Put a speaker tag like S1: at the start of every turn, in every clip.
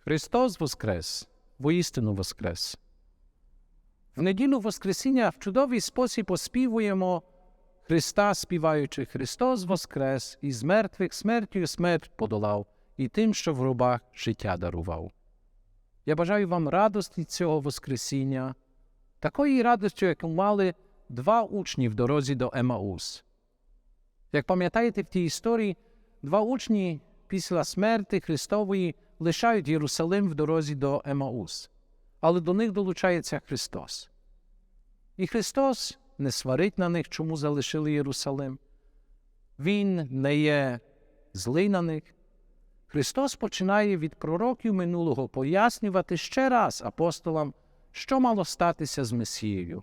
S1: Христос Воскрес, воістину Воскрес. В неділю Воскресіння в чудовий спосіб оспівуємо Христа, співаючи Христос Воскрес, і з мертвих смертю смерть подолав, і тим, що в гробах життя дарував. Я бажаю вам радості цього Воскресіння, такої радості, яку мали два учні в дорозі до Емаус. Як пам'ятаєте в тій історії, два учні після смерти Христової лишають Єрусалим в дорозі до Емаус, але до них долучається Христос. І Христос не сварить на них, чому залишили Єрусалим. Він не є злий на них. Христос починає від пророків минулого пояснювати ще раз апостолам, що мало статися з Месією.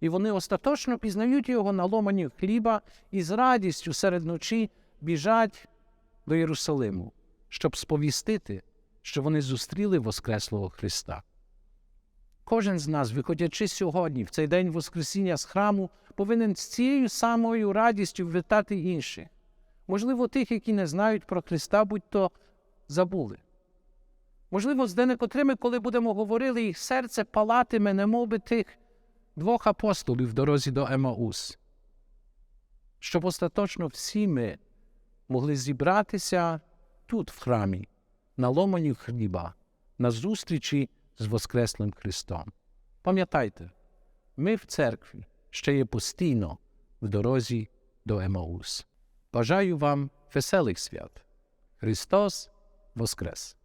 S1: І вони остаточно пізнають його на ломані хліба і з радістю серед ночі біжать до Єрусалиму, щоб сповістити, що вони зустріли Воскреслого Христа. Кожен з нас, виходячи сьогодні, в цей день Воскресіння з храму, повинен з цією самою радістю вітати інших. Можливо, тих, які не знають про Христа, будь-то забули. Можливо, з денекотрими, коли будемо говорити, їх серце палатиме, немов би тих двох апостолів в дорозі до Емаус, щоб остаточно всі ми могли зібратися тут, в храмі, на ломані хліба, на зустрічі з Воскреслим Христом. Пам'ятайте, ми в церкві ще є постійно в дорозі до Емаус. Бажаю вам веселих свят. Христос Воскрес!